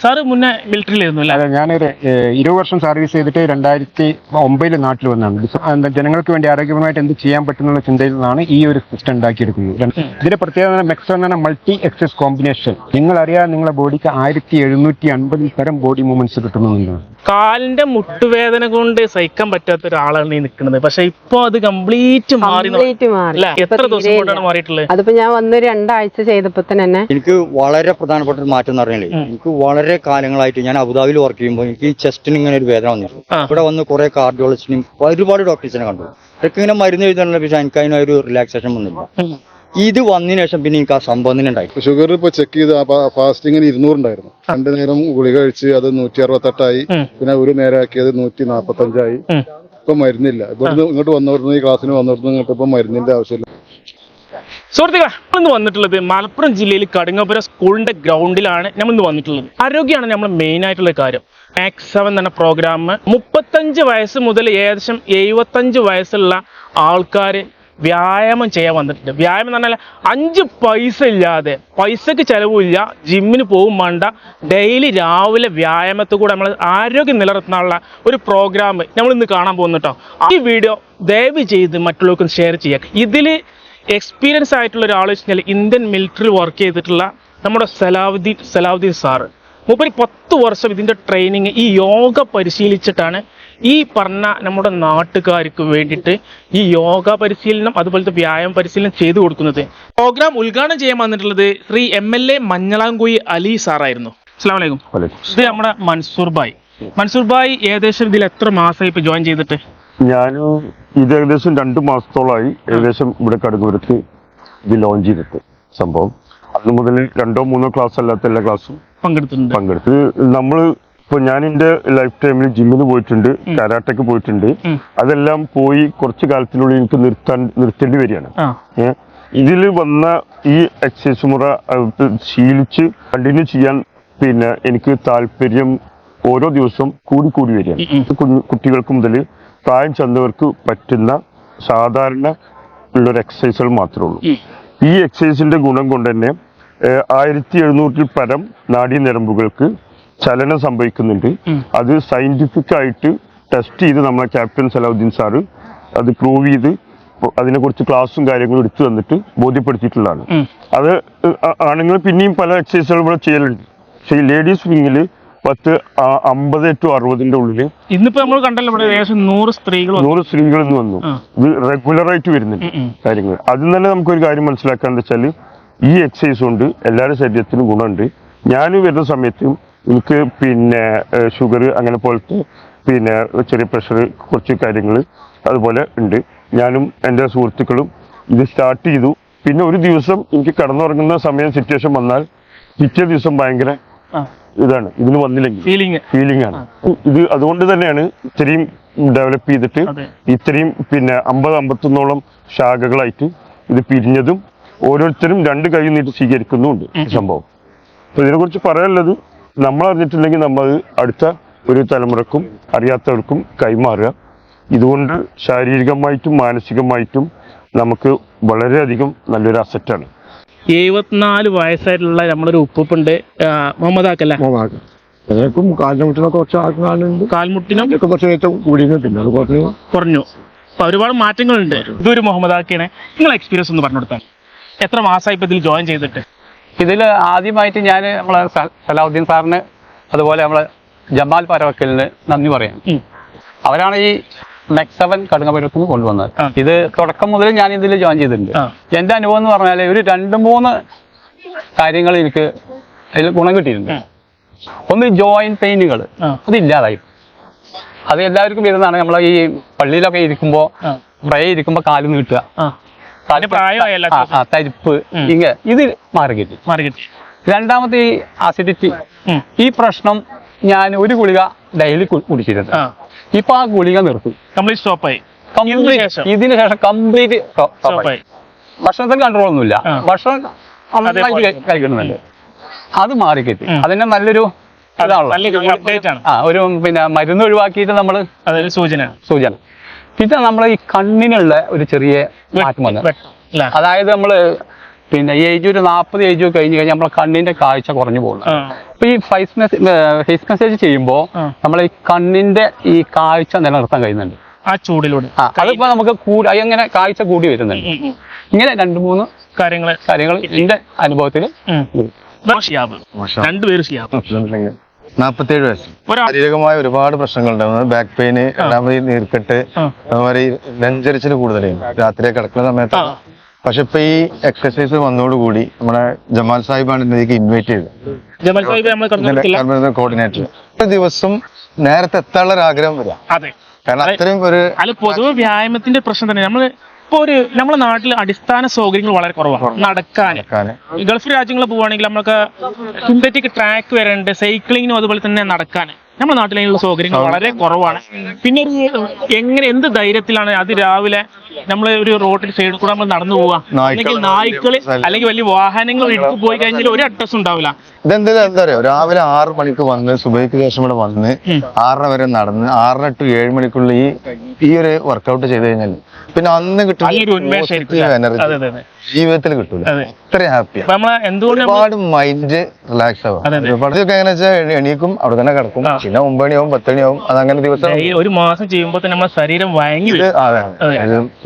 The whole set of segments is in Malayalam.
സാറ് മുന്നേ മിലിറ്ററിയിലായിരുന്നു അല്ലേ അതെ ഞാനൊരു ഇരുപത് വർഷം സർവീസ് ചെയ്തിട്ട് രണ്ടായിരത്തി ഒമ്പതിൽ നാട്ടിൽ വന്നതാണ്. ജനങ്ങൾക്ക് വേണ്ടി ആരോഗ്യപരമായിട്ട് എന്ത് ചെയ്യാൻ പറ്റുന്നുള്ള ചിന്തയിൽ നിന്നാണ് ഈ ഒരു സിസ്റ്റം ഉണ്ടാക്കിയെടുക്കുന്നത്. ഇതിന്റെ പ്രത്യേകത മെക്സോ എന്ന് പറഞ്ഞാൽ മൾട്ടി എക്സസ് കോമ്പിനേഷൻ. നിങ്ങൾ നിങ്ങളെ നിങ്ങളുടെ ബോഡിക്ക് ആയിരത്തി എഴുന്നൂറ്റി അൻപതിൽ തരം ബോഡി മൂവ്മെന്റ്സ് കിട്ടുന്നതാണ് കാലിന്റെ മുട്ടുവേദന കൊണ്ട് സഹിക്കാൻ പറ്റാത്ത ഒരാളാണ് ഈ നിൽക്കുന്നത്. പക്ഷെ ഇപ്പൊ അത് കംപ്ലീറ്റ് മാറി കംപ്ലീറ്റ് മാറി. എത്ര ദിവസം കൊണ്ടാണ് മാറിയിട്ടുള്ളത്? അതിപ്പോ ഞാൻ വന്ന് രണ്ടാഴ്ച ചെയ്തപ്പോ തന്നെ എനിക്ക് വളരെ പ്രധാനപ്പെട്ട ഒരു മാറ്റം എന്ന് പറഞ്ഞാൽ എനിക്ക് വളരെ കാലങ്ങളായിട്ട് ഞാൻ അബുദാബിയിൽ വർക്ക് ചെയ്യുമ്പോൾ എനിക്ക് ഈ ചെസ്റ്റിന് ഇങ്ങനെ ഒരു വേദന വന്നിരുന്നു. ഇവിടെ വന്ന് കുറെ കാർഡിയോളജിസ്റ്റിനും ഒരുപാട് ഡോക്ടേഴ്സിനെ കണ്ടു. ഇതൊക്കെ ഇങ്ങനെ മരുന്ന് എഴുതാനുള്ള പക്ഷേ എനിക്ക് ഒരു റിലാക്സേഷൻ വന്നില്ല. ഇത് വന്നതിന് ശേഷം പിന്നെ എനിക്ക് ആ സംഭവം തന്നെ ഉണ്ടായി. ഷുഗർ ഇപ്പൊ ചെക്ക് ചെയ്ത് ഫാസ്റ്റിങ്ങിന് ഇരുന്നൂറുണ്ടായിരുന്നു. രണ്ടു നേരം ഗുളിക കഴിച്ച് അത് നൂറ്റി അറുപത്തെട്ടായി പിന്നെ ഒരു നേരം ആക്കിയത് നൂറ്റി നാപ്പത്തഞ്ചായി. ഇപ്പൊ മരുന്നില്ല. ഇവിടുന്ന് ഇങ്ങോട്ട് വന്നവിടുന്ന് ഈ ക്ലാസ്സിന് വന്നവിടുന്ന് ഇങ്ങോട്ട് ഇപ്പൊ മരുന്നിന്റെ ആവശ്യമില്ല. സുഹൃത്തുക്കളെ നമ്മളിന്ന് വന്നിട്ടുള്ളത് മലപ്പുറം ജില്ലയിൽ കടുങ്ങപുര സ്കൂളിന്റെ ഗ്രൗണ്ടിലാണ് നമ്മൾ ഇന്ന് വന്നിട്ടുള്ളത്. ആരോഗ്യമാണ് നമ്മൾ മെയിൻ ആയിട്ടുള്ള കാര്യം. മാക്സ് സെവൻ എന്ന പ്രോഗ്രാം മുപ്പത്തഞ്ച് വയസ്സ് മുതൽ ഏകദേശം എഴുപത്തഞ്ച് വയസ്സുള്ള ആൾക്കാർ വ്യായാമം ചെയ്യാൻ വന്നിട്ടുണ്ട്. വ്യായാമം എന്ന് പറഞ്ഞാൽ അഞ്ച് പൈസ ഇല്ലാതെ പൈസക്ക് ചിലവില്ല ജിമ്മിന് പോകും വേണ്ട ഡെയിലി രാവിലെ വ്യായാമത്തിൽ കൂടെ നമ്മൾ ആരോഗ്യം നിലനിർത്താനുള്ള ഒരു പ്രോഗ്രാം നമ്മൾ ഇന്ന് കാണാൻ പോകുന്നു കേട്ടോ ഈ വീഡിയോ ദയവ് ചെയ്ത് മറ്റുള്ളവർക്കും ഷെയർ ചെയ്യുക ഇതിൽ എക്സ്പീരിയൻസ് ആയിട്ടുള്ള ഒരാൾ വെച്ച് കഴിഞ്ഞാൽ ഇന്ത്യൻ മിലിറ്ററി വർക്ക് ചെയ്തിട്ടുള്ള നമ്മുടെ സലാവുദ്ദീൻ സലാവുദ്ദീൻ സാറ്. മൂപ്പര് പത്ത് വർഷം ഇതിന്റെ ട്രെയിനിങ് ഈ യോഗ പരിശീലിച്ചിട്ടാണ് ഈ പറഞ്ഞ നമ്മുടെ നാട്ടുകാർക്ക് വേണ്ടിയിട്ട് ഈ യോഗ പരിശീലനം അതുപോലത്തെ വ്യായാമ പരിശീലനം ചെയ്തു കൊടുക്കുന്നത്. പ്രോഗ്രാം ഉദ്ഘാടനം ചെയ്യാൻ വന്നിട്ടുള്ളത് Sri M L A Manjalamkuzhi Ali സാറായിരുന്നു. അസ്സാം വലൈക്കും ഇത് നമ്മുടെ മൻസൂർ ഭായ്. മൻസൂർ ഭായ് ഏകദേശം ഇതിൽ എത്ര മാസമായി ഇപ്പൊ ജോയിൻ ചെയ്തിട്ട്? ഞാൻ ഇത് ഏകദേശം രണ്ട് മാസത്തോളമായി ഏകദേശം ഇവിടെ കടുങ്ങൂരത്ത് ഇത് ലോഞ്ച് ചെയ്തിട്ട് സംഭവം. അന്ന് മുതൽ രണ്ടോ മൂന്നോ ക്ലാസ് അല്ലാത്ത എല്ലാ ക്ലാസ്സും പങ്കെടുത്തിട്ടുണ്ട്. പങ്കെടുത്ത്. നമ്മൾ ഇപ്പൊ ഞാൻ എന്റെ ലൈഫ് ടൈമിൽ ജിമ്മിന് പോയിട്ടുണ്ട് കരാട്ടയ്ക്ക് പോയിട്ടുണ്ട്. അതെല്ലാം പോയി കുറച്ചു കാലത്തിനുള്ളിൽ എനിക്ക് നിർത്താൻ നിർത്തേണ്ടി വരികയാണ്. ഇതിൽ വന്ന ഈ എക്സസൈസ് മുറ ശീലിച്ച് കണ്ടിന്യൂ ചെയ്യാൻ പിന്നെ എനിക്ക് താല്പര്യം ഓരോ ദിവസവും കൂടി കൂടി വരികയാണ്. കുട്ടികൾക്ക് മുതൽ പ്രായം ചെന്നവർക്ക് പറ്റുന്ന സാധാരണ ഉള്ളൊരു എക്സസൈസുകൾ മാത്രമേ ഉള്ളൂ. ഈ എക്സസൈസിന്റെ ഗുണം കൊണ്ട് തന്നെ ആയിരത്തി എഴുന്നൂറ്റിൽ പരം നാഡീനരമ്പുകൾക്ക് ചലനം സംഭവിക്കുന്നുണ്ട്. അത് സയന്റിഫിക് ആയിട്ട് ടെസ്റ്റ് ചെയ്ത് നമ്മളെ ക്യാപ്റ്റൻ സലാഹുദ്ദീൻ സാറ് അത് പ്രൂവ് ചെയ്ത് അതിനെക്കുറിച്ച് ക്ലാസ്സും കാര്യങ്ങളും എടുത്തു തന്നിട്ട് ബോധ്യപ്പെടുത്തിയിട്ടുള്ളതാണ്. അത് ആണുങ്ങൾ പിന്നെയും പല എക്സസൈസുകളും ഇവിടെ ചെയ്യലുണ്ട്. പക്ഷേ ഈ ലേഡീസ് വിങ്ങിൽ പത്ത് അമ്പത് ടു അറുപതിന്റെ ഉള്ളിൽ ഇന്നിപ്പോ നമ്മൾ കണ്ടല്ലോ ഇവിടെ ഏകദേശം നൂറ് സ്ത്രീകൾ. നൂറ് സ്ത്രീകൾ ഇന്ന് വന്നു. ഇത് റെഗുലർ ആയിട്ട് വരുന്നുണ്ട്. കാര്യങ്ങൾ അതിൽ തന്നെ നമുക്കൊരു കാര്യം മനസ്സിലാക്കാന്ന് വെച്ചാൽ ഈ എക്സസൈസ് കൊണ്ട് എല്ലാവരുടെ ശരീരത്തിനും ഗുണമുണ്ട് ഞാനും വരുന്ന സമയത്ത് എനിക്ക് പിന്നെ ഷുഗർ അങ്ങനെ പോലത്തെ പിന്നെ ചെറിയ പ്രഷർ കുറച്ച് കാര്യങ്ങൾ അതുപോലെ ഉണ്ട് ഞാനും എന്റെ സുഹൃത്തുക്കളും ഇത് സ്റ്റാർട്ട് ചെയ്തു പിന്നെ ഒരു ദിവസം എനിക്ക് കടന്നുറങ്ങുന്ന സമയം സിറ്റുവേഷൻ വന്നാൽ പിറ്റേ ദിവസം ഭയങ്കര ഇതാണ്. ഇതിന് വന്നില്ലെങ്കിൽ. ഫീലിംഗ് ഫീലിംഗ് ആണ്. ഇത് അതുകൊണ്ട് തന്നെയാണ് ഇത്രയും ഡെവലപ്പ് ചെയ്തിട്ട്. ഇത്രയും പിന്നെ അമ്പത് അമ്പത്തൊന്നോളം ശാഖകളായിട്ട് ഇത് പിരിഞ്ഞതും ഓരോരുത്തരും രണ്ട് കൈ നീട്ടി സ്വീകരിക്കുന്നുമുണ്ട് സംഭവം. അപ്പൊ ഇതിനെക്കുറിച്ച് പറയാനുള്ളത് നമ്മൾ അറിഞ്ഞിട്ടില്ലെങ്കിൽ നമ്മൾ അടുത്ത ഒരു തലമുറക്കും അറിയാത്തവർക്കും കൈമാറുക. ഇതുകൊണ്ട് ശാരീരികമായിട്ടും മാനസികമായിട്ടും നമുക്ക് വളരെയധികം നല്ലൊരു അസറ്റാണ് എഴുപത്തിനാല് വയസ്സായിട്ടുള്ള നമ്മളൊരു ഉപ്പുണ്ട് മുഹമ്മദ് ആക്കല്ല എനിക്കും കാലിന്റെ മുട്ടിനൊക്കെ കുറച്ച് ആക്കുന്നുണ്ട്. കാൽമുട്ടിനും? ഇതൊക്കെ കുറച്ച് ഏറ്റവും കൂടിയത് പിന്നെ അത് കുറഞ്ഞു. കുറഞ്ഞു. അപ്പൊ ഒരുപാട് മാറ്റങ്ങളുണ്ട്. ഇതൊരു മുഹമ്മദ് ആക്കിയാണ് നിങ്ങൾ എക്സ്പീരിയൻസ് ഒന്ന് പറഞ്ഞു കൊടുത്താൽ എത്ര മാസമായി ഇപ്പൊ ഇതിൽ ജോയിൻ ചെയ്തിട്ട്? ഇതിൽ ആദ്യമായിട്ട് ഞാൻ നമ്മളെ സലാഹുദ്ദീൻ സാറിന് അതുപോലെ നമ്മളെ ജമാൽ പരവക്കലിന് നന്ദി പറയാം. അവരാണ് ഈ നെക്സ്റ്റ് സെവൻ കടുങ്ങപുരത്തിന് കൊണ്ടുവന്നത്. ഇത് തുടക്കം മുതൽ ഞാൻ ഇതിൽ ജോയിൻ ചെയ്തിട്ടുണ്ട്. എന്റെ അനുഭവം എന്ന് പറഞ്ഞാൽ ഒരു രണ്ട് മൂന്ന് കാര്യങ്ങൾ എനിക്ക് അതിൽ ഗുണം കിട്ടിയിട്ടുണ്ട്. ഒന്ന് ജോയിൻ പെയിനുകൾ. അതില്ലാതായി അത് എല്ലാവർക്കും വരുന്നതാണ്. നമ്മളെ ഈ പള്ളിയിലൊക്കെ ഇരിക്കുമ്പോ പ്രയ ഇരിക്കുമ്പോ കാൽ നീട്ടുക. തരിപ്പ് ഇങ്ങ ഇത് മാറി കിട്ടി മാറി കിട്ടി രണ്ടാമത്തെ ഈ അസിഡിറ്റി ഈ പ്രശ്നം ഞാൻ ഒരു ഗുളിക ഡെയിലി കുടിച്ചിരുന്നു ഇപ്പൊ ആ ഗുളിക നിർത്തി. കംപ്ലീറ്റ് സ്റ്റോപ്പായി ആയി. ശേഷം? ഇതിന് ശേഷം കംപ്ലീറ്റ് സ്റ്റോപ്പായി ഭക്ഷണത്തിന് കൺട്രോൾ ഒന്നുമില്ല. ഭക്ഷണം കഴിക്കുന്നുണ്ട്. അത് മാറി കിട്ടി. ഉം. അതിന്റെ നല്ലൊരു ആ ഒരു പിന്നെ മരുന്ന് ഒഴിവാക്കിയിട്ട് നമ്മൾ സൂചന. സൂചന. പിന്നെ നമ്മൾ ഈ കണ്ണിനുള്ള ഒരു ചെറിയ മാറ്റം വന്നു. അതായത് നമ്മൾ പിന്നെ ഏജ് ഒരു നാൽപ്പത് ഏജ് കഴിഞ്ഞ് കഴിഞ്ഞാൽ നമ്മളെ കണ്ണിന്റെ കാഴ്ച കുറഞ്ഞു പോകുന്നു ആ. അപ്പൊ ഈ ഫൈസ് മെസ്സേജ് ഫേസ് മെസ്സേജ് ചെയ്യുമ്പോൾ നമ്മൾ നമ്മളെ ഈ കണ്ണിന്റെ ഈ കാഴ്ച നിലനിർത്താൻ കഴിയുന്നുണ്ട്. ആ ചൂടിലൂടെ. അതിപ്പോ നമുക്ക് കൂടി അങ്ങനെ കാഴ്ച കൂടി വരുന്നുണ്ട്. ഇങ്ങനെ രണ്ട് മൂന്ന് കാര്യങ്ങൾ. കാര്യങ്ങൾ എന്റെ അനുഭവത്തിൽ ഷിയാബ്. രണ്ടുപേരും നാൽപ്പത്തേഴ് വയസ്സ്. ശാരീരികമായ ഒരുപാട് പ്രശ്നങ്ങളുണ്ടാവും ബാക്ക് പെയിന് രണ്ടാമത് നീർക്കെട്ട്. അതുമാതിരി നെഞ്ചരിച്ചിന് കൂടുതലായിരുന്നു രാത്രി കിടക്കുന്ന സമയത്ത്. പക്ഷെ ഇപ്പൊ ഈ എക്സസൈസ് വന്നതോടുകൂടി നമ്മുടെ ജമാൽ സാഹിബാണ് ഇതിലേക്ക് ഇൻവൈറ്റ് ചെയ്തത്. കോർഡിനേറ്റർ ഒരു ദിവസം നേരത്തെ എത്താനുള്ള ഒരു ആഗ്രഹം വരാം. കാരണം അത്രയും ഒരു അല്ല പൊതുവെ വ്യായാമത്തിന്റെ പ്രശ്നം തന്നെ. നമ്മൾ ഇപ്പൊ ഒരു നമ്മുടെ നാട്ടിൽ അടിസ്ഥാന സൗകര്യങ്ങൾ വളരെ കുറവാണ്. നടക്കാൻ ഗൾഫ് രാജ്യങ്ങളിൽ പോവുകയാണെങ്കിൽ നമ്മൾക്ക് സിന്തറ്റിക് ട്രാക്ക് വരണ്ട് സൈക്ലിങ്ങിനും അതുപോലെ തന്നെ നടക്കാൻ നമ്മുടെ നാട്ടിലുള്ള സൗകര്യങ്ങൾ വളരെ കുറവാണ്. പിന്നെ ഒരു എങ്ങനെ എന്ത് ധൈര്യത്തിലാണ് അത് രാവിലെ നമ്മൾ ഒരു റോഡിൽ സൈഡിൽ കൂടെ നമ്മൾ നടന്നു പോവാ? അല്ലെങ്കിൽ നായ്ക്കൾ അല്ലെങ്കിൽ വലിയ വാഹനങ്ങൾ ഇട്ട് പോയി കഴിഞ്ഞാൽ ഒരു അഡ്രസ് ഉണ്ടാവില്ല. ഇതെന്താ എന്താ പറയാ രാവിലെ ആറ് മണിക്ക് വന്ന് സുബൈക്ക് ശേഷം ഇവിടെ വന്ന് ആറര വരെ നടന്ന് ആറര ടു ഏഴ് മണിക്കുള്ള ഈ ഈ ഒരു വർക്കൗട്ട് ചെയ്ത് കഴിഞ്ഞാൽ പിന്നെ അന്ന് കിട്ടുന്ന എനർജി ജീവിതത്തിൽ കിട്ടൂല. അതെ. അത്രയും ഹാപ്പിയാണ് നമ്മളെ എന്തുകൊണ്ട് ഒരുപാട് മൈൻഡ് റിലാക്സ് ആവും. ഒരുപാട് എങ്ങനെ വെച്ചാൽ എണീക്കും അവിടെ തന്നെ കിടക്കും. പിന്നെ ഒമ്പണിയാവും പത്തണിയാവും അതങ്ങനെ ദിവസം ഒരു മാസം ചെയ്യുമ്പോൾ തന്നെ നമ്മുടെ ശരീരം വഴങ്ങി അതെ.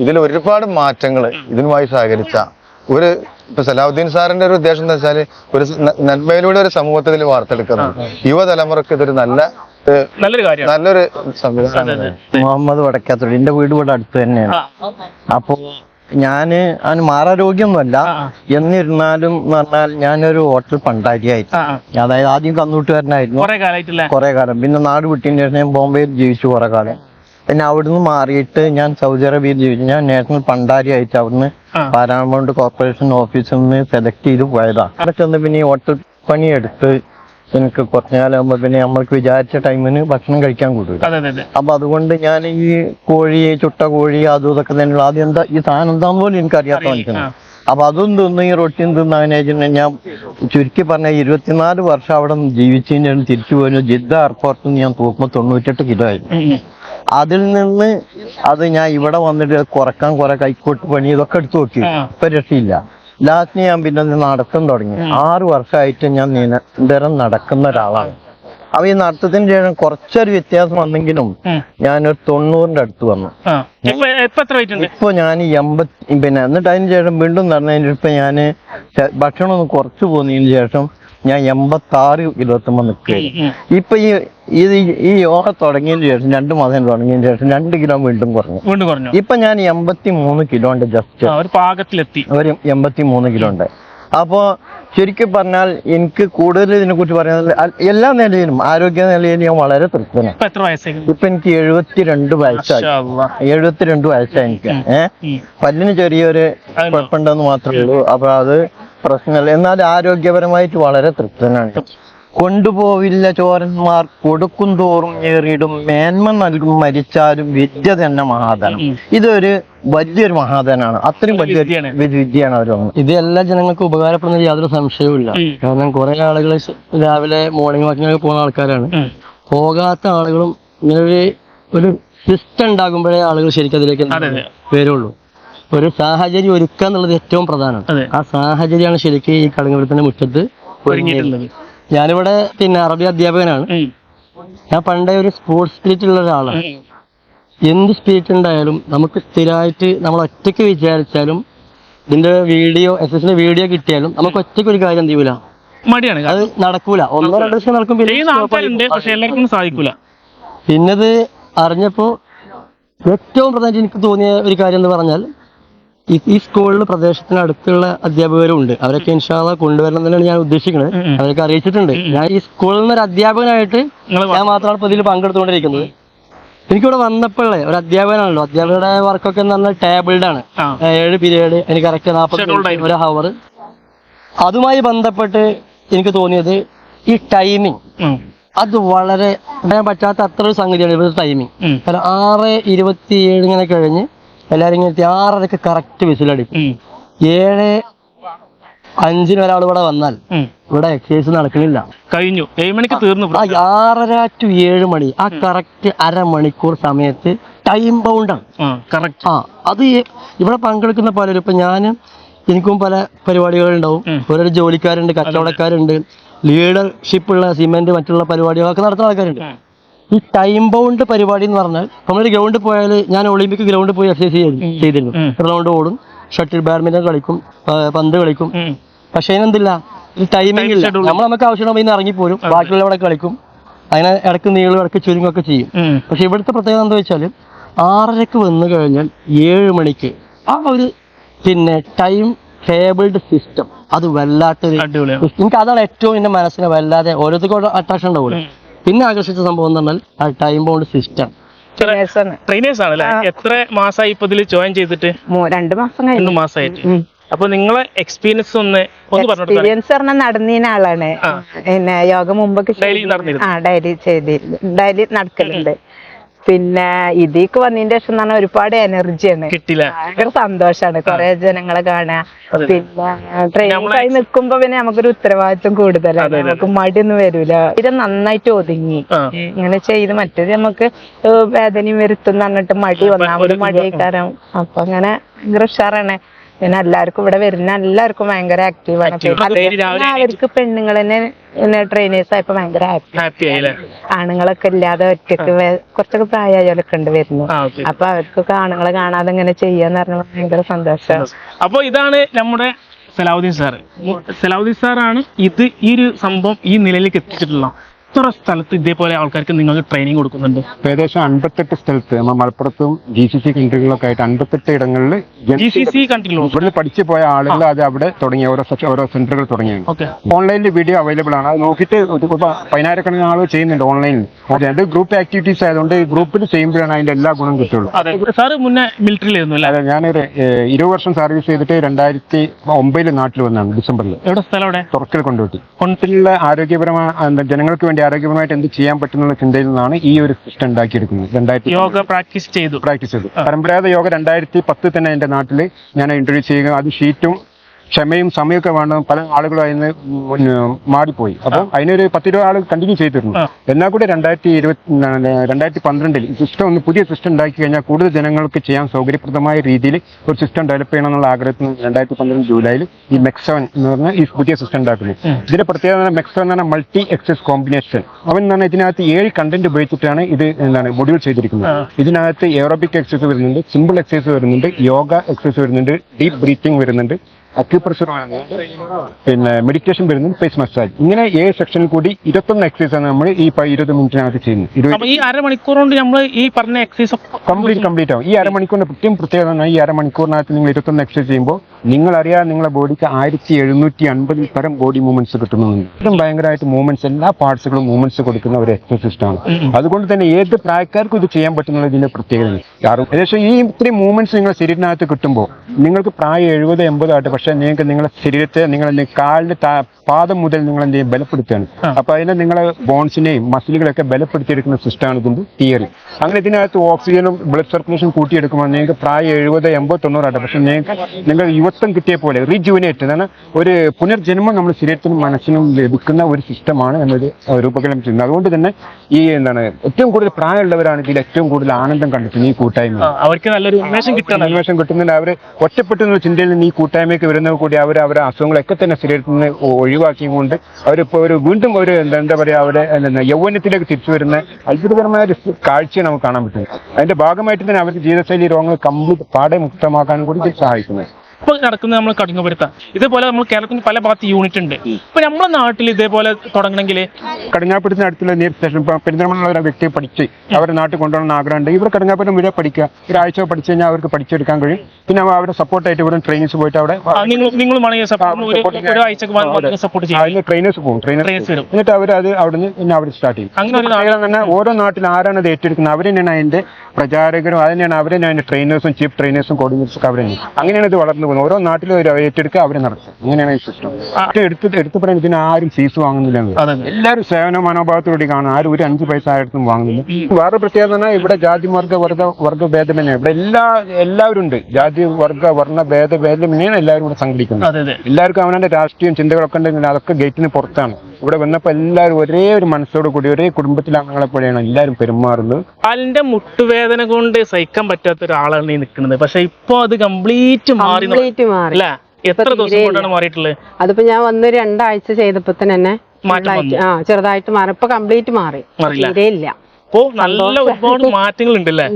ഇതിൽ ഒരുപാട് മാറ്റങ്ങൾ ഇതിനുമായി സഹകരിച്ച ഒരു ഇപ്പൊ സലാഹുദ്ദീൻ സാറിന്റെ ഒരു ഉദ്ദേശം എന്താ വെച്ചാൽ ഒരു നന്മയിലൂടെ ഒരു സമൂഹത്തിൽ വാർത്തെടുക്കുന്നത് യുവതലമുറക്ക് ഇതൊരു നല്ല നല്ലൊരു കാര്യമാണ്. നല്ലൊരു സംവിധാനം മുഹമ്മദ് വടക്കാത്തോട്. എന്റെ വീട് ഇവിടെ അടുത്ത് തന്നെയാണ്. അപ്പോ ഞാൻ അതിന് മാറാരോഗ്യമൊന്നുമല്ല. എന്നിരുന്നാലും എന്ന് പറഞ്ഞാൽ ഞാനൊരു ഹോട്ടൽ പണ്ടാരിയായിരുന്നു. അതായത് ആദ്യം കന്നൂട്ടുകാരനായിരുന്നു കുറെ കാലം. പിന്നെ നാട് വിട്ടതിന് ശേഷം ഞാൻ ബോംബെയിൽ ജീവിച്ചു കുറെ കാലം. പിന്നെ അവിടുന്ന് മാറിയിട്ട് ഞാൻ സൗദി അറേബ്യയിൽ ജീവിച്ചു. ഞാൻ നാഷണൽ പണ്ടാരി ആയിട്ട് അവിടുന്ന്. പാരാമൗണ്ട് കോർപ്പറേഷൻ ഓഫീസിൽ നിന്ന് സെലക്ട് ചെയ്ത് പോയതാണ് അവിടെ ചെന്ന് പിന്നെ ഈ ഹോട്ടൽ പണിയെടുത്ത് എനിക്ക് കുറച്ചു കാലമാകുമ്പോ പിന്നെ നമ്മൾക്ക് വിചാരിച്ച ടൈമിന് ഭക്ഷണം കഴിക്കാൻ കൂടുതൽ അതെ അതെ അപ്പൊ അതുകൊണ്ട് ഞാൻ ഈ കോഴി ചുട്ട കോഴി അതും ഇതൊക്കെ തന്നെയുള്ള ആദ്യം എന്താ ഈ സാധനം എന്താന്ന് പോലും എനിക്ക് അറിയാത്ത. മനുഷ്യനാണ് അപ്പൊ അതും തിന്ന് ഈ റൊട്ടിയും തിന്ന് അങ്ങനെ ഞാൻ ചുരുക്കി പറഞ്ഞ ഇരുപത്തിനാല് വർഷം അവിടെ ജീവിച്ചതിന് ശേഷം തിരിച്ചു പോയി ജിദ്ദ എയർപോർട്ടിൽ നിന്ന് ഞാൻ തൂക്കുമ്പോൾ തൊണ്ണൂറ്റെട്ട് കിലോ ആയിരുന്നു. ഉം. അതിൽ നിന്ന് അത് ഞാൻ ഇവിടെ വന്നിട്ട് കുറയ്ക്കാൻ കുറെ കൈക്കോട്ട് പണി ഇതൊക്കെ എടുത്തു നോക്കി. ഇപ്പൊ രക്ഷയില്ല. ലാസ്റ്റ് ഞാൻ പിന്നെ നടത്തം തുടങ്ങി. ആറു വർഷമായിട്ട് ഞാൻ നിരന്തരം നടക്കുന്ന ഒരാളാണ്. അപ്പൊ ഈ നടത്തത്തിന് ശേഷം കുറച്ചൊരു വ്യത്യാസം വന്നെങ്കിലും. ഞാനൊരു തൊണ്ണൂറിന്റെ അടുത്ത് വന്നു. ഇപ്പൊ ഞാൻ എൺപത്തി പിന്നെ എന്നിട്ട് അതിന് ശേഷം വീണ്ടും നടന്നതിന് ഇപ്പൊ ഞാൻ ഭക്ഷണം ഒന്ന് കുറച്ചു പോന്നതിന് ശേഷം ഞാൻ എൺപത്തി ആറ് കിലോത്തുമ്പോ നിൽക്കുക ഉം. ഇപ്പൊ ഈ ഇത് ഈ- യോഗ തുടങ്ങിയതിന് ശേഷം രണ്ട് മാസം തുടങ്ങിയതിന് ശേഷം രണ്ട് കിലോ വീണ്ടും കുറഞ്ഞു. വീണ്ടും കുറഞ്ഞു. ഇപ്പൊ ഞാൻ എൺപത്തി മൂന്ന് കിലോ ഉണ്ട് ജസ്റ്റ് ഒരു പാകത്തിലെത്തി. ഒരു എൺപത്തി മൂന്ന് കിലോ ഉണ്ട്. അപ്പോ ശരിക്കും പറഞ്ഞാൽ എനിക്ക് കൂടുതൽ ഇതിനെ കുറിച്ച് പറയുന്നത് എല്ലാ നിലയിലും ആരോഗ്യ നിലയിലും ഞാൻ വളരെ തൃപ്തനാണ്. ഇപ്പൊ എനിക്ക് എഴുപത്തിരണ്ട് വയസ്സായി. എഴുപത്തിരണ്ട് വയസ്സായി എനിക്ക്. ഏഹ് പല്ലിന് ചെറിയൊരു? കുഴപ്പമുണ്ടെന്ന് മാത്രമേ ഉള്ളൂ. അപ്പൊ അത് പ്രശ്നമല്ല. എന്നാൽ ആരോഗ്യപരമായിട്ട് വളരെ തൃപ്തനാണ് കൊണ്ടുപോവില്ല ചോരന്മാർ. കൊടുക്കും തോറും ഏറിയിടും. മേന്മ നൽകും മരിച്ചാലും വിദ്യ തന്നെ മഹാധനം. ഇതൊരു വലിയൊരു മഹാധനാണ്. അത്രയും വലിയ വിദ്യയാണ്. അവരൊന്ന് ഇത് എല്ലാ ജനങ്ങൾക്കും ഉപകാരപ്പെടുന്ന യാതൊരു സംശയവുമില്ല ഇല്ല. കാരണം കുറെ ആളുകൾ രാവിലെ മോർണിംഗ് വാക്കിനൊക്കെ പോകുന്ന ആൾക്കാരാണ്. പോകാത്ത ആളുകളും ഇങ്ങനെ ഒരു സിസ്റ്റം ഉണ്ടാകുമ്പോഴേ ആളുകൾ ശരിക്കും അതിലേക്ക് അതെ, അതെ. വരുള്ളൂ. ഒരു സാഹചര്യം ഒരുക്കുക എന്നുള്ളത് ഏറ്റവും പ്രധാനമാണ്. ആ സാഹചര്യമാണ് ശരിക്കും ഈ കടങ്ങപുരത്തിന്റെ മുറ്റത്ത് ഒരുങ്ങിയിട്ടുള്ളത്. ഞാനിവിടെ പിന്നെ അറബി അധ്യാപകനാണ്. ഞാൻ പണ്ടേ ഒരു സ്പോർട്സ് സ്പിരിറ്റ് ഉള്ള ഒരാളാണ്. എന്ത് സ്പിരിറ്റ് ഉണ്ടായാലും നമുക്ക് സ്ഥിരമായിട്ട് നമ്മൾ ഒറ്റയ്ക്ക് വിചാരിച്ചാലും ഇതിന്റെ വീഡിയോ എസ് എസിന്റെ വീഡിയോ കിട്ടിയാലും നമുക്ക് ഒറ്റയ്ക്ക് ഒരു കാര്യം ചെയ്യൂല? മടിയാണ് അത് നടക്കൂല. ഒന്നോ രണ്ടോ ദിവസം നടക്കും പിന്നെ സാധിക്കൂല. പിന്നത് അറിഞ്ഞപ്പോ ഏറ്റവും പ്രധാനമായിട്ട് എനിക്ക് തോന്നിയ ഒരു കാര്യം എന്ന് പറഞ്ഞാൽ ഈ സ്കൂളിൽ പ്രദേശത്തിന് അടുത്തുള്ള അധ്യാപകരും ഉണ്ട് അവരൊക്കെ ഇൻഷാല്ല കൊണ്ടുവരണം തന്നെയാണ് ഞാൻ ഉദ്ദേശിക്കുന്നത്. അവരൊക്കെ അറിയിച്ചിട്ടുണ്ട്. ഞാൻ ഈ സ്കൂളിൽ നിന്ന് ഒരു അധ്യാപകനായിട്ട് ഞാൻ മാത്രമാണ് ഇപ്പൊ ഇതിൽ പങ്കെടുത്തുകൊണ്ടിരിക്കുന്നത്. എനിക്കിവിടെ വന്നപ്പോഴേ ഒരു അധ്യാപകനാണല്ലോ. അധ്യാപകരുടെ വർക്കൊക്കെ എന്ന് പറഞ്ഞാൽ ടേബിൾഡ് ആണ്. ഏഴ് പീരീഡ് എനിക്ക് കറക്റ്റ് നാൽപ്പത്തി ഒരു ഹവർ അതുമായി ബന്ധപ്പെട്ട് എനിക്ക് തോന്നിയത് ഈ ടൈമിംഗ് അത് വളരെ പറയാൻ പറ്റാത്ത അത്ര ഒരു സംഗതിയാണ് ഇവിടുത്തെ ടൈമിംഗ് ഉം. കാരണം ആറ് ഇരുപത്തിയേഴ് ഇങ്ങനെ കഴിഞ്ഞ് എല്ലാവരും ഇങ്ങനെ ആറരക്ക് കറക്റ്റ് വിസിലടിക്കും ഉം. ഏഴ് അഞ്ചിന് ഒരാൾ ഇവിടെ വന്നാൽ ഇവിടെ എക്സസൈസ് നടക്കണില്ല. കഴിഞ്ഞു. ഏഴ് മണിക്ക് തീർന്നു ആറര ടു ഏഴ് മണി. ആ കറക്റ്റ് അരമണിക്കൂർ സമയത്ത് ടൈം ബൗണ്ടാണ് കറക്റ്റ് ആ അത് ഇവിടെ പങ്കെടുക്കുന്ന പലരും ഇപ്പൊ ഞാൻ എനിക്കും പല പരിപാടികളുണ്ടാവും. ഉണ്ടാവും ഓരോ ജോലിക്കാരുണ്ട് കച്ചവടക്കാരുണ്ട്. ലീഡർഷിപ്പ് ഉള്ള സിമെന്റ് മറ്റുള്ള പരിപാടികളൊക്കെ നടത്തുന്ന ആൾക്കാരുണ്ട്. ഈ ടൈം ബൗണ്ട് പരിപാടി എന്ന് പറഞ്ഞാൽ നമ്മളൊരു ഗ്രൗണ്ടിൽ പോയാൽ ഞാൻ ഒളിമ്പിക് ഗ്രൗണ്ടിൽ പോയി എക്സസൈസ് ചെയ്തിരുന്നു. റൗണ്ട് ഓടും ഷട്ടിൽ ബാഡ്മിന്റൺ കളിക്കും പന്ത് കളിക്കും. പക്ഷെ അതിനെന്തില്ല? ഈ ടൈമിംഗ് ഇല്ല. നമ്മൾ നമുക്ക് ആവശ്യമുള്ള ഇന്ന് ഇറങ്ങിപ്പോരും. ബാക്കിയുള്ളവിടെ കളിക്കും. അതിനെ ഇടയ്ക്ക് നീളും ഇടയ്ക്ക് ചുരുങ്ങൊക്കെ ചെയ്യും. പക്ഷെ ഇവിടുത്തെ പ്രത്യേകത എന്താ വെച്ചാൽ ആറരക്ക് വന്നു കഴിഞ്ഞാൽ ഏഴ് മണിക്ക് ആ ഒരു പിന്നെ ടൈം ടേബിൾഡ് സിസ്റ്റം അത് വല്ലാത്തൊരു എനിക്ക് അതാണ് ഏറ്റവും എന്റെ മനസ്സിനെ വല്ലാതെ ഓരോരുത്തർക്കും അട്രാക്ഷൻ ഉണ്ടാവില്ല ഉം. പിന്നെ ആകർഷിച്ച സംഭവം എന്ന് പറഞ്ഞാൽ ആ ടൈം ബോണ്ട് സിസ്റ്റം ട്രെയിനേഴ്സ് ആണല്ലേ എത്ര മാസമായി ഇപ്പൊ ഇതിൽ ജോയിൻ ചെയ്തിട്ട്? രണ്ട് മാസം രണ്ട് മാസമായിട്ട് അപ്പൊ നിങ്ങളെ എക്സ്പീരിയൻസ് ഒന്ന് ഒന്ന് പറഞ്ഞു എക്സ്പീരിയൻസ് പറഞ്ഞാൽ നടന്നീന ആളാണ്. പിന്നെ യോഗ മുമ്പൊക്കെ ഡയലി ചെയ്തിരുന്നു. നടന്നിരുന്നു. ആ ഡെയിലി ചെയ്തിരുന്നു. ഡെയിലി നടക്കലുണ്ട്. പിന്നെ ഇതിക്ക് വന്നതിന്റെ ശേഷം തന്നെ ഒരുപാട് എനർജിയാണ് കിട്ടില്ല ഭയങ്കര സന്തോഷാണ്. കുറെ ജനങ്ങളെ കാണാ. പിന്നെ ട്രെയിനിലായി നിൽക്കുമ്പോ പിന്നെ നമുക്കൊരു ഉത്തരവാദിത്വം കൂടുതലാണ്. നമുക്ക് മടിയൊന്നും വരൂല. ഇത് നന്നായിട്ട് ഒതുങ്ങി. ഇങ്ങനെ ചെയ്ത് മറ്റേത് നമുക്ക് വേദനയും വരുത്തും പറഞ്ഞിട്ട് മടി ഒന്നാമത് മടിയേക്കാരം അപ്പൊ അങ്ങനെ ഭയങ്കര ഉഷാറാണ്. പിന്നെ എല്ലാവർക്കും ഇവിടെ വരുന്ന എല്ലാവർക്കും ഭയങ്കര ആക്റ്റീവാണ് അവർക്ക് പെണ്ണുങ്ങൾ തന്നെ ട്രെയിനേഴ്സ് ആയപ്പോ ഭയങ്കര ആണുങ്ങളൊക്കെ ഇല്ലാതെ ഒറ്റയ്ക്ക് കുറച്ചൊക്കെ പ്രായമായവരൊക്കെ ഉണ്ട് വരുന്നു. അപ്പൊ അവർക്കൊക്കെ ആണുങ്ങളെ കാണാതെ ഇങ്ങനെ ചെയ്യാന്ന് പറഞ്ഞാൽ ഭയങ്കര സന്തോഷം. അപ്പൊ ഇതാണ് നമ്മുടെ സലാവുദ്ദീൻ സാർ സലാവുദ്ദീൻ സാറാണ് ഇത് ഈ ഒരു സംഭവം ഈ നിലയിലേക്ക് എത്തിച്ചിട്ടുള്ള എത്ര സ്ഥലത്ത് ഇതേപോലെ ആൾക്കാർക്ക് നിങ്ങൾ ട്രെയിനിങ് കൊടുക്കുന്നുണ്ട്? ഏകദേശം അൻപത്തെട്ട് സ്ഥലത്ത്. നമ്മൾ മലപ്പുറത്തും ജി സി സി കൺട്രികളിലൊക്കെ ആയിട്ട് അൻപത്തെട്ട് ഇടങ്ങളിൽ ജി സി സി കൺട്രികളോ ഇവിടെ പഠിച്ചു പോയ ആളുകൾ അത് അവിടെ തുടങ്ങിയ ഓരോ ഓരോ സെന്ററുകൾ തുടങ്ങിയാണ് ഓക്കെ. ഓൺലൈനിൽ വീഡിയോ അവൈലബിൾ ആണ്. അത് നോക്കിയിട്ട് പതിനായിരക്കണക്കിന് ആളുകൾ ചെയ്യുന്നുണ്ട് ഓൺലൈനിൽ അത് ഗ്രൂപ്പ് ആക്ടിവിറ്റീസ് ആയതുകൊണ്ട് ഗ്രൂപ്പിൽ ചെയ്യുമ്പോഴാണ് അതിന്റെ എല്ലാ ഗുണം കിട്ടുള്ളൂ. സാറ് മുന്നേ മിലിറ്ററിയിലായിരുന്നു അതെ ഞാനൊരു ഇരുപത് വർഷം സർവീസ് ചെയ്തിട്ട് രണ്ടായിരത്തി ഒമ്പതിൽ നാട്ടിൽ വന്നാണ് ഡിസംബറിൽ എവിടെ സ്ഥലം തുറക്കൽ കൊണ്ടുപോയി കൊണ്ടിലുള്ള ആരോഗ്യപരമായ ജനങ്ങൾക്ക് വേണ്ടി ആരോഗ്യപരമായിട്ട് എന്ത് ചെയ്യാൻ പറ്റുന്നുള്ള ചിന്തയിൽ നിന്നാണ് ഈ ഒരു സിസ്റ്റം ഉണ്ടാക്കിയെടുക്കുന്നത്. രണ്ടായിരത്തി യോഗ പ്രാക്ടീസ് ചെയ്തു. പ്രാക്ടീസ് ചെയ്തു. പരമ്പരാഗത യോഗ രണ്ടായിരത്തി പത്തിൽ തന്നെ എന്റെ നാട്ടിൽ ഞാൻ ഇൻട്രൊഡ്യൂസ് ചെയ്യുക. അത് ഷീറ്റും ക്ഷമയും സമയമൊക്കെ വേണം. പല ആളുകളും അതിന് മാറിപ്പോയി. അപ്പൊ അതിനൊരു പത്തിരുപത് ആൾ കണ്ടിന്യൂ ചെയ്തിരുന്നു. എന്നാൽ കൂടി രണ്ടായിരത്തി ഇരുപത്തി രണ്ടായിരത്തി പന്ത്രണ്ടിൽ സിസ്റ്റം ഒന്ന് പുതിയ സിസ്റ്റം ഉണ്ടാക്കി കഴിഞ്ഞാൽ കൂടുതൽ ജനങ്ങൾക്ക് ചെയ്യാൻ സൗകര്യപ്രദമായ രീതിയിൽ ഒരു സിസ്റ്റം ഡെവലപ്പ് ചെയ്യണം എന്നുള്ള ആഗ്രഹത്തിന് രണ്ടായിരത്തി പന്ത്രണ്ട് ജൂലൈയിൽ ഈ മെക്സവൻ എന്ന് പറഞ്ഞ ഈ പുതിയ സിസ്റ്റം ഉണ്ടാക്കുന്നു. ഇതിന്റെ പ്രത്യേകത മെക്സവൻ എന്ന് പറഞ്ഞാൽ മൾട്ടി എക്സസ് കോമ്പിനേഷൻ അവൻ എന്ന് പറഞ്ഞാൽ ഇതിനകത്ത് ഏഴ് കണ്ടന്റ് ഉപയോഗിച്ചിട്ടാണ് ഇത് എന്താണ് മൊഡ്യൂൾ ചെയ്തിരിക്കുന്നത്. ഇതിനകത്ത് എയറോബിക് എക്സസൈസ് വരുന്നുണ്ട് സിമ്പിൾ എക്സസൈസ് വരുന്നുണ്ട് യോഗ എക്സസൈസ് വരുന്നുണ്ട് ഡീപ് ബ്രീത്തിങ് വരുന്നുണ്ട്. അക്യുപ്രഷർ വരുന്നുണ്ട് പിന്നെ മെഡിറ്റേഷൻ വരുന്നുണ്ട് ഫേസ് മസാജ് ഇങ്ങനെ ഏഴ് സെക്ഷനിൽ കൂടി ഇരുപത്തൊന്ന് എക്സസൈസ് ആണ് നമ്മൾ ഈ ഇരുപത് മിനിറ്റിനകത്ത് ചെയ്യുന്നത്. ഈ അരമണിക്കൂർ കൊണ്ട് നമ്മൾ ഈ പറഞ്ഞ എക്സസൈസ് കംപ്ലീറ്റ് കംപ്ലീറ്റ് ആവും. ഈ അരമണിക്കൂറിന്റെ പ്രത്യേകം പ്രത്യേകത ഈ അരമണിക്കൂറിനകത്ത് നിങ്ങൾ ഇരുപത്തൊന്ന് എക്സസൈസ് ചെയ്യുമ്പോൾ നിങ്ങൾ അറിയാതെ നിങ്ങളുടെ ബോഡിക്ക് ആയിരത്തി എഴുന്നൂറ്റി അൻപതിൽ പരം ബോഡി മൂവ്മെന്റ്സ് കിട്ടുന്നുണ്ട്. ഇതും ഭയങ്കരമായിട്ട് മൂവ്മെന്റ്സ് എല്ലാ പാർട്സുകളും മൂവ്മെന്റ്സ് കൊടുക്കുന്ന ഒരു എക്സസൈസ് ആണ്. അതുകൊണ്ട് തന്നെ ഏത് പ്രായക്കാർക്കും ഇത് ചെയ്യാൻ പറ്റുന്നത് ഇതിന്റെ പ്രത്യേകത ഏകദേശം ഈ ഇത്രയും മൂവ്മെന്റ്സ് നിങ്ങളുടെ ശരീരത്തിനകത്ത് കിട്ടുമ്പോൾ നിങ്ങൾക്ക് പ്രായം എഴുപത് എൺപത് ആയിട്ട് പക്ഷേ നിങ്ങൾക്ക് നിങ്ങളുടെ ശരീരത്തെ നിങ്ങളുടെ കാലിന്റെ പാദം മുതൽ നിങ്ങൾ എന്ത് ചെയ്യും? ബലപ്പെടുത്തുകയാണ്. അപ്പൊ അതിനെ നിങ്ങളെ ബോൺസിനെയും മസിലുകളൊക്കെ ബലപ്പെടുത്തിയെടുക്കുന്ന സിസ്റ്റമാണ് ഇതിന്റെ തിയറി അങ്ങനെ ഇതിനകത്ത് ഓക്സിജനും ബ്ലഡ് സർക്കുലേഷൻ കൂട്ടിയെടുക്കുമ്പോൾ നിങ്ങൾക്ക് പ്രായം എഴുപത് എൺപത് തൊണ്ണൂറാട്ടെ പക്ഷെ നിങ്ങൾക്ക് നിങ്ങൾ യുവത്വം കിട്ടിയ പോലെ റീജുവിനേറ്റ് അതാണ് ഒരു പുനർജന്മം നമ്മുടെ ശരീരത്തിനും മനസ്സിനും ലഭിക്കുന്ന ഒരു സിസ്റ്റമാണ് എന്നത് രൂപകലം ചെയ്യുന്നത്. അതുകൊണ്ട് തന്നെ ഈ എന്താണ് ഏറ്റവും കൂടുതൽ പ്രായമുള്ളവരാണ് ഇതിൽ ഏറ്റവും കൂടുതൽ ആനന്ദം കണ്ടെത്തുന്നത് ഈ കൂട്ടായ്മ അവർക്ക് നല്ലൊരു ഉന്മേഷം കിട്ടുന്നുണ്ട് അവർ ഒറ്റപ്പെട്ടുന്ന ചിന്തയിൽ നിന്ന് ഈ കൂട്ടായ്മയ്ക്ക് വരുന്നത് കൂടി അവർ അവരെ അസുഖങ്ങളൊക്കെ തന്നെ ശരീരത്തിൽ നിന്ന് ഒഴിവാക്കിയും കൊണ്ട് അവരിപ്പോൾ ഒരു വീണ്ടും ഒരു എന്താ പറയുക പറയാ അവരെ യൗവനത്തിലേക്ക് തിരിച്ചു വരുന്ന അത്ഭുതകരമായ ഒരു കാഴ്ച നമുക്ക് കാണാൻ പറ്റും അതിന്റെ ഭാഗമായിട്ട് തന്നെ അവർക്ക് ജീവിതശൈലി രോഗങ്ങൾ കംപ്ലീറ്റ് പാടെ മുക്തമാക്കാൻ കൂടി സഹായിക്കുന്നത് ഇപ്പൊ നടക്കുന്നത് നമ്മൾ കടുങ്ങപുരത്താ ഇതേപോലെ നമ്മൾ കേരളത്തിന്റെ പല ഭാഗത്ത് യൂണിറ്റ് ഉണ്ട്. ഇപ്പൊ നമ്മുടെ നാട്ടിൽ ഇതേപോലെ തുടങ്ങണമെങ്കിൽ കടുങ്ങാപ്പുരത്തിന് അടുത്തുള്ള നിയർ സ്റ്റേഷൻ ഇപ്പൊ പെരിന്തൽമണ്ണ ഒരു വ്യക്തിയെ പഠിച്ച് അവരുടെ നാട്ടിൽ കൊണ്ടുപോകണമെന്ന് ആഗ്രഹമുണ്ട്. ഇവിടെ കടുങ്ങാപ്പുരം വരെ പഠിക്കുക. ഒരാഴ്ച പഠിച്ചു കഴിഞ്ഞാൽ അവർക്ക് പഠിച്ചെടുക്കാൻ കഴിയും. പിന്നെ അവരുടെ സപ്പോർട്ടായിട്ട് ഇവിടെ ട്രെയിനിങ്സ് പോയിട്ട് അവിടെ നിങ്ങൾ ട്രെയിനേഴ്സ് പോകും ട്രെയിനേഴ്സ്. എന്നിട്ട് അവർ അത് അവിടെ നിന്ന് പിന്നെ അവർ സ്റ്റാർട്ട് ചെയ്യും. അങ്ങനെ തന്നെ ഓരോ നാട്ടിൽ ആരാണ് അത് ഏറ്റെടുക്കുന്നത്? അവർ തന്നെയാണ് അതിന്റെ പ്രചാരകരും അത് തന്നെയാണ് അവർ തന്നെയാണ് അതിന്റെ ട്രെയിനേഴ്സും ചീഫ് ട്രെയിനേഴ്സും കോർഡിനേറ്റേഴ്സും അവരെ അവർ തന്നെയാണ്. അങ്ങനെയാണ് ഇത് വളർന്നു പോകുന്നത് ഓരോ നാട്ടിലും അവർ ഏറ്റെടുക്കുക അവർ നടത്തും. ഇങ്ങനെയാണ് ഈ സിസ്റ്റം എടുത്ത് എടുത്തു പറയാൻ ഇതിന് ആരും ഫീസ് വാങ്ങുന്നില്ല എല്ലാവരും സേവന മനോഭാവത്തോടെ കാണും. ആരും ഒരു അഞ്ച് പൈസ ആയിടത്തും വാങ്ങുന്നില്ല. വേറെ പ്രത്യേകത ഇവിടെ ജാതി വർഗ വർഗ വർഗ ഭേദമന്യേ ഇവിടെ എല്ലാ എല്ലാവരും ഉണ്ട്. ജാതി വർഗ വർണ ഭേദ ഭേദമന്യാണ് എല്ലാവരും ഇവിടെ സംഘടിക്കുന്നത്. എല്ലാവർക്കും അവനവന്റെ രാഷ്ട്രീയം ചിന്തകളൊക്കെ ഉണ്ടെങ്കിൽ അതൊക്കെ ഗേറ്റിന് പുറത്താണ്. ഇവിടെ വന്നപ്പോൾ എല്ലാവരും ഒരേ ഒരു മനസ്സോട് കൂടി ഒരേ കുടുംബത്തിലെ അംഗങ്ങളെ പോലെയാണ് എല്ലാവരും പെരുമാറുന്നത്. കാലിന്റെ മുട്ടുവേദന കൊണ്ട് സഹിക്കാൻ പറ്റാത്ത ഒരാളാണ് ഈ നിൽക്കുന്നത്. പക്ഷെ ഇപ്പൊ അത് കംപ്ലീറ്റ് മാറി കംപ്ലീറ്റ് മാറി. അല്ലേ എത്ര ദിവസം കൊണ്ടാണ് മാറിയിട്ടുള്ളത്? അതിപ്പോ ഞാൻ വന്ന് രണ്ടാഴ്ച ചെയ്തപ്പോ തന്നെ ആ ചെറുതായിട്ട് മാറി. ഇപ്പൊ കംപ്ലീറ്റ് മാറി? തീരെ ഇല്ല. നല്ല ഒരുപാട് മാറ്റങ്ങൾ ഉണ്ടല്ലേ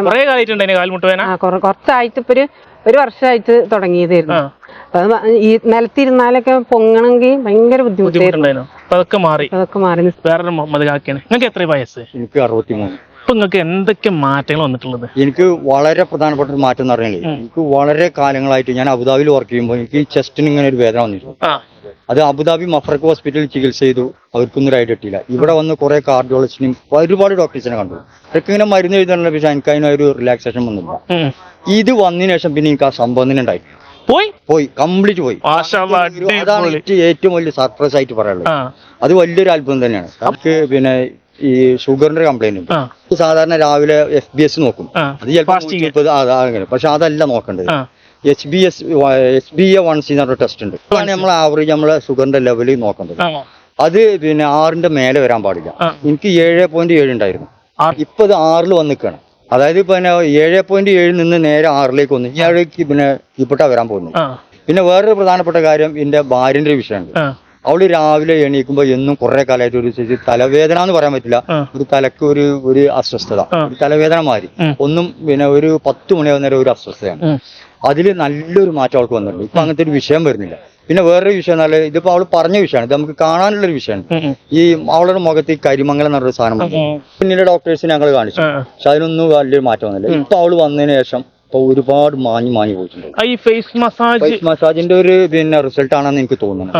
കുറേ കാൽമുട്ട് വേന കുറച്ചായിട്ട് ഇപ്പൊ ഒരു ഒരു വർഷമായിട്ട് തുടങ്ങിയതായിരുന്നു. ആ. അപ്പൊ ഈ നിലത്തിരുന്നാലൊക്കെ പൊങ്ങണമെങ്കിൽ ഭയങ്കര ബുദ്ധിമുട്ടായിരുന്നു. അതൊക്കെ മാറി. അതൊക്കെ മാറി. വേറെ മുഹമ്മദ് കാക്കയാണ് നിങ്ങൾക്ക് എത്ര വയസ്സ്? എനിക്ക് അറുപത്തിമൂന്ന്. ഇപ്പൊ നിങ്ങൾക്ക് എന്തൊക്കെ മാറ്റങ്ങൾ വന്നിട്ടുള്ളത്? എനിക്ക് വളരെ പ്രധാനപ്പെട്ട ഒരു മാറ്റം എന്ന് പറഞ്ഞാൽ എനിക്ക് വളരെ കാലങ്ങളായിട്ട് ഞാൻ അബുദാബിയിൽ വർക്ക് ചെയ്യുമ്പോൾ എനിക്ക് ചെസ്റ്റിന് ഇങ്ങനെ ഒരു വേദന വന്നിരുന്നു. അത് അബുദാബി മഫ്രക്ക് ഹോസ്പിറ്റലിൽ ചികിത്സ ചെയ്തു. അവർക്കൊന്നും ഐഡിയ കിട്ടിയില്ല. ഇവിടെ വന്ന് കുറെ കാർഡിയോളജിസ്റ്റിനും ഒരുപാട് ഡോക്ടേഴ്സിനെ കണ്ടു. അവർക്ക് ഇങ്ങനെ മരുന്ന് എഴുതാനുള്ള പക്ഷേ എനിക്ക് അതിനൊരു റിലാക്സേഷൻ വന്നില്ല. ഇത് വന്നതിന് ശേഷം പിന്നെ എനിക്ക് ആ സംഭവം തന്നെ ഉണ്ടായി. പോയി? പോയി. കംപ്ലീറ്റ് പോയി. അതാണ് ഏറ്റവും വലിയ സർപ്രൈസ് ആയിട്ട് പറയാനുള്ളത്. അത് വലിയൊരു അത്ഭുതം തന്നെയാണ്. അവർക്ക് പിന്നെ ഈ ഷുഗറിന്റെ കംപ്ലൈന്റ് ഉണ്ട്. സാധാരണ രാവിലെ എഫ് ബി എസ് നോക്കും. അത് ചിലപ്പോൾ അങ്ങനെ. പക്ഷെ അതല്ല നോക്കേണ്ടത്. H B S H B A one C എന്ന് പറഞ്ഞ ടെസ്റ്റ് ഉണ്ട്. അതാണ് നമ്മൾ ആവറേജ് നമ്മളെ ഷുഗറിന്റെ ലെവൽ നോക്കേണ്ടത്. അത് പിന്നെ ആറിന്റെ മേലെ വരാൻ പാടില്ല. എനിക്ക് ഏഴ് പോയിന്റ് ഏഴ് ഉണ്ടായിരുന്നു. ഇപ്പൊ ഇത് ആറിൽ വന്ന് നിൽക്കണം അതായത് പിന്നെ ഏഴ് പോയിന്റ് ഏഴിൽ നിന്ന് നേരെ ആറിലേക്ക് വന്നു. അവിടേക്ക് പിന്നെ ഇപ്പോട്ടാ വരാൻ പോകുന്നു. പിന്നെ വേറൊരു പ്രധാനപ്പെട്ട കാര്യം എന്റെ ഭാര്യന്റെ വിഷയമാണ് വിഷയമുണ്ട്. അവൾ രാവിലെ എണീക്കുമ്പോ എന്നും കുറെ കാലമായിട്ട് ഒരു ചേച്ചി തലവേദന എന്ന് പറയാൻ പറ്റില്ല. ഒരു തലക്ക് ഒരു ഒരു അസ്വസ്ഥത. ഒരു തലവേദന മാറി ഒന്നും പിന്നെ ഒരു പത്ത് മണി വന്നേരം ഒരു അസ്വസ്ഥതയാണ്. അതിൽ അതിൽ നല്ലൊരു മാറ്റം അവൾക്ക് വന്നിട്ടുണ്ട്. ഇപ്പൊ അങ്ങനത്തെ ഒരു വിഷയം വരുന്നില്ല. പിന്നെ വേറൊരു വിഷയം എന്നാൽ ഇതിപ്പോ അവൾ പറഞ്ഞ വിഷയമാണ്. ഇത് നമുക്ക് കാണാനുള്ള ഒരു വിഷയമാണ്. ഈ അവളുടെ മുഖത്ത് ഈ കരിമംഗലം എന്നൊരു സാധനം പിന്നീട് ഡോക്ടേഴ്സിനെ ഞങ്ങൾ കാണിച്ചു. പക്ഷെ അതിനൊന്നും വലിയൊരു മാറ്റം വന്നില്ല. ഇപ്പൊ അവൾ വന്നതിന് ശേഷം ഇപ്പൊ ഒരുപാട് മാഞ്ഞു മാഞ്ഞു പോയിട്ടുണ്ട്. ആ, ഈ ഫേസ് മസാജ് ഫേസ് മസാജിന്റെ ഒരു പിന്നെ റിസൾട്ട് ആണെന്ന് എനിക്ക് തോന്നുന്നു.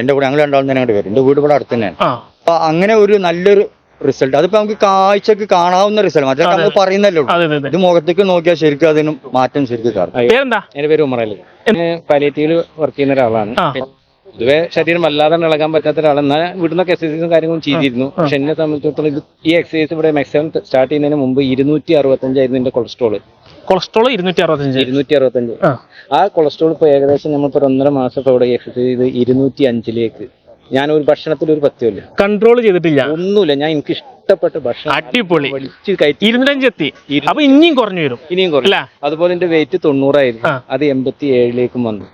എന്റെ കൂടെ ഞങ്ങൾ രണ്ടാളും തന്നെ അങ്ങോട്ട് വരും. എന്റെ വീട് ഇവിടെ അടുത്ത് തന്നെയാണ്. അപ്പൊ അങ്ങനെ ഒരു നല്ലൊരു റിസൾട്ട് അതിപ്പോ നമുക്ക് കാഴ്ചക്ക് കാണാവുന്ന റിസൾട്ട് മറ്റേ നമ്മൾ പറയുന്നല്ലേ ഇത് മുഖത്തേക്ക് നോക്കിയാൽ ശരിക്കും അതിന് മാറ്റം ശരിക്കും കാണും. പേരെന്താ? എന്റെ പേര് ഉമറലി പലേറ്റീവിൽ വർക്ക് ചെയ്യുന്ന ഒരാളാണ്. പൊതുവെ ശരീരം വല്ലാതെ ഇളകാൻ പറ്റാത്ത ഒരാൾ എന്നാൽ ഇവിടുന്ന് എക്സസൈസും കാര്യങ്ങളും ചെയ്തിരുന്നു. പക്ഷെ എന്നെ സംബന്ധിച്ചിടത്തോളം ഇത് ഈ എക്സസൈസ് ഇവിടെ മാക്സിമം സ്റ്റാർട്ട് ചെയ്യുന്നതിന് മുമ്പ് ഇരുന്നൂറ്റി അറുപത്തഞ്ചായിരുന്നു എന്റെ കൊളസ്ട്രോൾ കൊളസ്ട്രോൾ ഇരുന്നൂറ്റി അറുപത്തഞ്ച് ഇരുന്നൂറ്റി അറുപത്തഞ്ച് ആ കൊളസ്ട്രോൾ ഇപ്പോൾ ഏകദേശം നമ്മളിപ്പോൾ ഒരു ഒന്നര മാസം ഇപ്പോൾ ഇവിടെ എക്സസൈസ് ചെയ്ത് ഇരുന്നൂറ്റി അഞ്ചിലേക്ക് ഞാൻ ഒരു ഭക്ഷണത്തിൽ ഒരു പത്യമില്ല കൺട്രോൾ ചെയ്തിട്ടില്ല. ഒന്നുമില്ല. ഞാൻ എനിക്ക് ഇഷ്ടപ്പെട്ട ഭക്ഷണം അടിപൊളി. വലിച്ച് കയറ്റി ഇരുന്നൂറ്റഞ്ച് എത്തി അപ്പൊ ഇനിയും കുറഞ്ഞു വരും. ഇനിയും കുറഞ്ഞു അതുപോലെ എന്റെ വെയിറ്റ് തൊണ്ണൂറായിരുന്നു. അത് എൺപത്തി ഏഴിലേക്കും വന്നു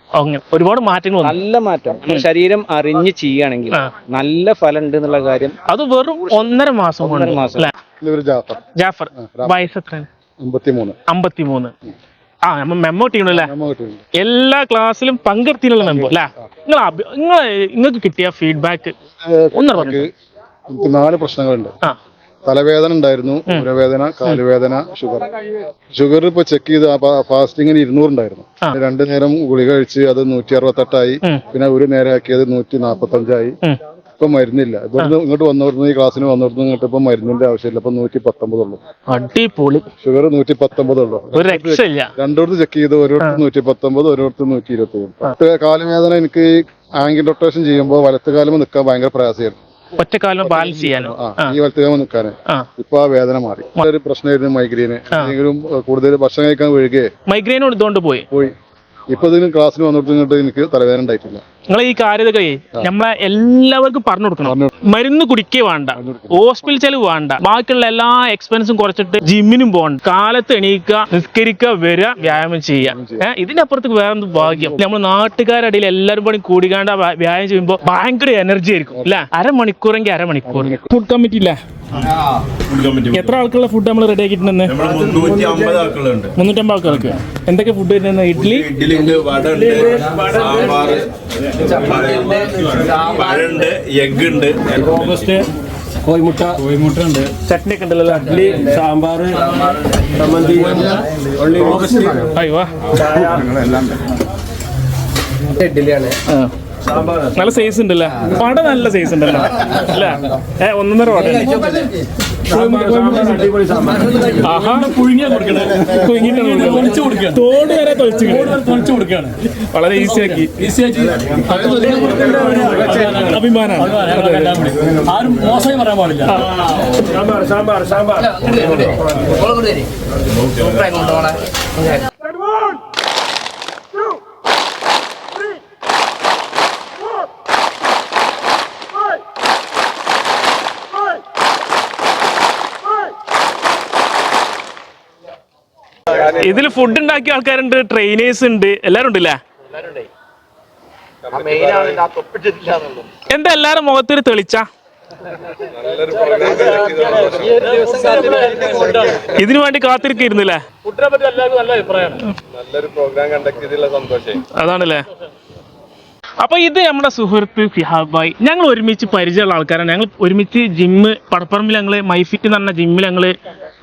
ഒരുപാട് മാറ്റങ്ങൾ വന്നു. നല്ല മാറ്റം. ശരീരം അറിഞ്ഞ് ചെയ്യുകയാണെങ്കിൽ നല്ല ഫലം ഉണ്ട് എന്നുള്ള കാര്യം അത് വെറും ഒന്നര മാസം ഒന്നര മാസം. ജാഫർ. വയസ്സ് എത്രയാണ്? അമ്പത്തിമൂന്ന്. ആ നമ്മൾ മെമ്മോ നമ്മ എല്ലാ ക്ലാസ്സിലും പങ്കെടുത്തിനുള്ള മെമ്പോ അല്ലേ? നിങ്ങൾ നിങ്ങൾ നിങ്ങൾക്ക് കിട്ടിയ ഫീഡ്ബാക്ക് ഒന്ന് പറഞ്ഞു? നാല് പ്രശ്നങ്ങളുണ്ട്. തലവേദന ഉണ്ടായിരുന്നു ഉരവേദന കാലുവേദന ഷുഗർ. ഷുഗർ ഇപ്പൊ ചെക്ക് ചെയ്ത് ഫാസ്റ്റിങ്ങിന് ഇരുന്നൂറുണ്ടായിരുന്നു. രണ്ടു നേരം ഗുളിക കഴിച്ച് അത് നൂറ്റി അറുപത്തെട്ടായി പിന്നെ ഒരു നേരം ആക്കിയത് നൂറ്റി നാപ്പത്തഞ്ചായി. ഇപ്പൊ മരുന്നില്ല. ഇവിടുന്ന് ഇങ്ങോട്ട് വന്നവിടുന്ന് ഈ ക്ലാസ്സിന് വന്നവിടുന്ന് ഇങ്ങോട്ട് ഇപ്പം മരുന്നിന്റെ ആവശ്യമില്ല. ഇപ്പൊ നൂറ്റി പത്തൊമ്പതുള്ളൂ അടിപൊളി. ഷുഗർ നൂറ്റി പത്തൊമ്പതുള്ളൂ ഒരു രക്ഷയില്ല. രണ്ടിടത്ത് ചെക്ക് ചെയ്ത് ഓരോരുത്തർ നൂറ്റി പത്തൊമ്പത് ഓരോരുത്തർ നൂറ്റി ഇരുപത്തി കാലം കാലുവേദന എനിക്ക് ആംഗിൾ റൊട്ടേഷൻ ചെയ്യുമ്പോൾ വലത്ത് കാലം നിൽക്കാൻ ഭയങ്കര പ്രയാസമായിരുന്നു. ഒറ്റക്കാലം ബാലൻസ് ചെയ്യാനോ? ഈ വലത്ത് കാലം നിൽക്കാന്. ഇപ്പൊ ആ വേദന മാറി. ഒരു പ്രശ്നമായിരുന്നു മൈഗ്രെയിന് എന്തെങ്കിലും കൂടുതൽ ഭക്ഷണം കഴിക്കാൻ വീഴുകയെ മൈഗ്രെയിൻ ഇതുകൊണ്ട് പോയി. പോയി. ഇപ്പൊ ഇതിന് ക്ലാസ്സിന് വന്നിട്ട് എനിക്ക് തലവേദന ഉണ്ടായിട്ടില്ല. നിങ്ങൾ ഈ കാര്യതൊക്കെ നമ്മളെ എല്ലാവർക്കും പറഞ്ഞു കൊടുക്കണം. മരുന്ന് കുടിക്കേ വേണ്ട. ഹോസ്പിറ്റൽ ചെലവ് വേണ്ട. ബാക്കിയുള്ള എല്ലാ എക്സ്പെൻസും കുറച്ചിട്ട് ജിമ്മിനും പോകണ്ട. കാലത്ത് എണീക്കുക നിസ്കരിക്കുക വരിക വ്യായാമം ചെയ്യുക. ഇതിന്റെ ഇതിനപ്പുറത്തേക്ക് വേറെ എന്ത് ഭാഗ്യം? നമ്മൾ നാട്ടുകാരുടെ ഇടയിൽ എല്ലാവരും പണി കൂടിക്കാണ്ട് വ്യായാമം ചെയ്യുമ്പോൾ ഭയങ്കര എനർജി ആയിരിക്കും അല്ല? അരമണിക്കൂറെങ്കിൽ അരമണിക്കൂർ. ഫുഡ് കമ്മിറ്റി ഇല്ല? എത്ര ആൾക്കുള്ള ഫുഡ് നമ്മൾ റെഡി ആക്കിയിട്ടുണ്ടെന്ന്? മുന്നൂറ്റമ്പത് ആൾക്കാർക്ക്. എന്തൊക്കെ ഫുഡ് വരുന്നത് ഇഡ്ഡലി ഇഡ്ഡലി ഉണ്ട് വട ഉണ്ട് സാമ്പാർ ഉണ്ട് എഗ് ഉണ്ട്. റോബസ്റ്റ് കോഴിമുട്ട. കോഴിമുട്ട ഉണ്ട്. ചട്നി ഒക്കെ ഉണ്ടല്ലോ ഇഡ്ഡലി സാമ്പാർ ചമ്മന്തി റോബസ്റ്റ് അയ്യോ ഇഡ്ഡലിയാണ്. നല്ല സൈസ് ഉണ്ടല്ലേ? പട നല്ല സൈസ് ഉണ്ടല്ലോ? അല്ല? ഏ ഒന്നൊന്നര കൊടുക്കണേ. തൊളിച്ചു തോട് വരെ തൊളിച്ചു തൊളിച്ചു കൊടുക്കുകയാണ്. വളരെ ഈസി ആക്കി. അഭിമാനാണ്. ആരും മോശമായി പറയാൻ പാടില്ല. സാമ്പാർ സാമ്പാർ സാമ്പാർ. ഇതിൽ ഫുഡ് ഉണ്ടാക്കിയ ആൾക്കാരുണ്ട് ട്രെയിനേഴ്സ് ഉണ്ട് എല്ലാരും ഉണ്ടല്ലേ? എന്താ എല്ലാരും മുഖത്തൊരു തെളിച്ച? ഇതിനു വേണ്ടി കാത്തിരിക്കുന്നില്ലേ നല്ലൊരു പ്രോഗ്രാം കണ്ടക്ട് ചെയ്തുള്ള സന്തോഷം. അതാണല്ലേ? അപ്പൊ ഇത് നമ്മുടെ സുഹൃത്ത് ഫിഹാബ് ഭായ്. ഞങ്ങൾ ഒരുമിച്ച് പരിചയമുള്ള ആൾക്കാരാണ്. ഞങ്ങൾ ഒരുമിച്ച് ജിമ്മ് പടപ്പറമ്പിൽ ഞങ്ങൾ മൈഫിറ്റ് എന്ന് പറഞ്ഞ ജിമ്മിൽ ഞങ്ങൾ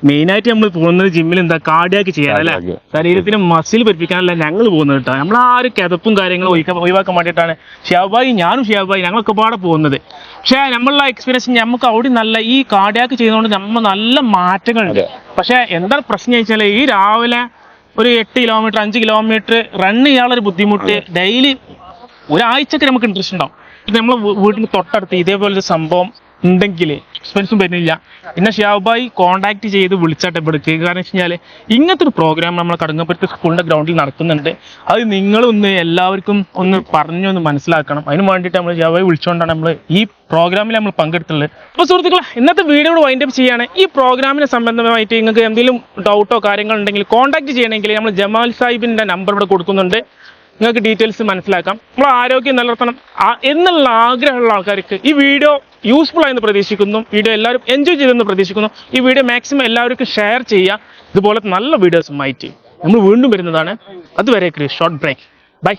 മെയിൻ ആയിട്ട് നമ്മൾ പോകുന്നത് ജിമ്മിൽ എന്താ കാർഡിയാക്ക് ചെയ്യാൻ അല്ലെ? ശരീരത്തിന് മസിൽ പഠിപ്പിക്കാനല്ല ഞങ്ങൾ പോകുന്നത് കേട്ടോ നമ്മൾ ആ ഒരു കിതപ്പും കാര്യങ്ങളും ഒഴിവാക്കാൻ വേണ്ടിയിട്ടാണ് ഷിയാബായി ഞാനും ഷിയാബായി ഞങ്ങളൊക്കെ പാടെ പോകുന്നത്. പക്ഷേ നമ്മളുടെ എക്സ്പീരിയൻസ് നമുക്ക് അവിടെ നല്ല ഈ കാർഡിയാക്ക് ചെയ്യുന്നതുകൊണ്ട് നമ്മൾ നല്ല മാറ്റങ്ങളുണ്ട്. പക്ഷേ എന്താ പ്രശ്നം ചോദിച്ചാൽ ഈ രാവിലെ ഒരു എട്ട് കിലോമീറ്റർ അഞ്ച് കിലോമീറ്റർ റൺ ചെയ്യാനുള്ള ഒരു ബുദ്ധിമുട്ട് ഡെയിലി ഒരാഴ്ചക്ക് നമുക്ക് ഇൻട്രസ്റ്റ് ഉണ്ടാവും. നമ്മൾ വീടിന് തൊട്ടടുത്ത് ഇതേപോലൊരു സംഭവം ഉണ്ടെങ്കിൽ എക്സ്പെൻസും വരുന്നില്ല. പിന്നെ ഷിയാബായി കോൺടാക്ട് ചെയ്ത് വിളിച്ചാട്ട് ഇവിടേക്ക്. കാരണം വെച്ച് കഴിഞ്ഞാൽ ഇങ്ങനത്തെ ഒരു പ്രോഗ്രാം നമ്മൾ കടങ്ങപ്പുറത്ത് സ്കൂളിന്റെ ഗ്രൗണ്ടിൽ നടക്കുന്നുണ്ട്. അത് നിങ്ങളൊന്ന് എല്ലാവർക്കും ഒന്ന് പറഞ്ഞൊന്ന് മനസ്സിലാക്കണം. അതിന് വേണ്ടിയിട്ട് നമ്മൾ ഷിയാബായി വിളിച്ചുകൊണ്ടാണ് നമ്മൾ ഈ പ്രോഗ്രാമിൽ നമ്മൾ പങ്കെടുത്തുള്ളത് അപ്പോൾ സുഹൃത്തുക്കളെ ഇന്നത്തെ വീഡിയോ വൈൻഡ് അപ്പ് ചെയ്യാണ്. ഈ പ്രോഗ്രാമിനെ സംബന്ധമായിട്ട് നിങ്ങൾക്ക് എന്തെങ്കിലും ഡൗട്ടോ കാര്യങ്ങളുണ്ടെങ്കിൽ കോൺടാക്ട് ചെയ്യണമെങ്കിൽ നമ്മൾ ജമാൽ സാഹിബിന്റെ നമ്പർ ഇവിടെ കൊടുക്കുന്നുണ്ട്. നിങ്ങൾക്ക് ഡീറ്റെയിൽസ് മനസ്സിലാക്കാം. നമ്മൾ ആരോഗ്യം നിലനിർത്തണം. എന്നുള്ള ആഗ്രഹമുള്ള ആൾക്കാർക്ക് ഈ വീഡിയോ യൂസ്ഫുൾ ആയെന്ന് പ്രതീക്ഷിക്കുന്നു. വീഡിയോ എല്ലാവരും എൻജോയ് ചെയ്തെന്ന് പ്രതീക്ഷിക്കുന്നു. ഈ വീഡിയോ മാക്സിമം എല്ലാവർക്കും ഷെയർ ചെയ്യുക. ഇതുപോലത്തെ നല്ല വീഡിയോസ് വീഡിയോസുമായിട്ട് നമ്മൾ വീണ്ടും വരുന്നതാണ്. അതുവരെ ഷോർട്ട് ബ്രേക്ക് ബൈ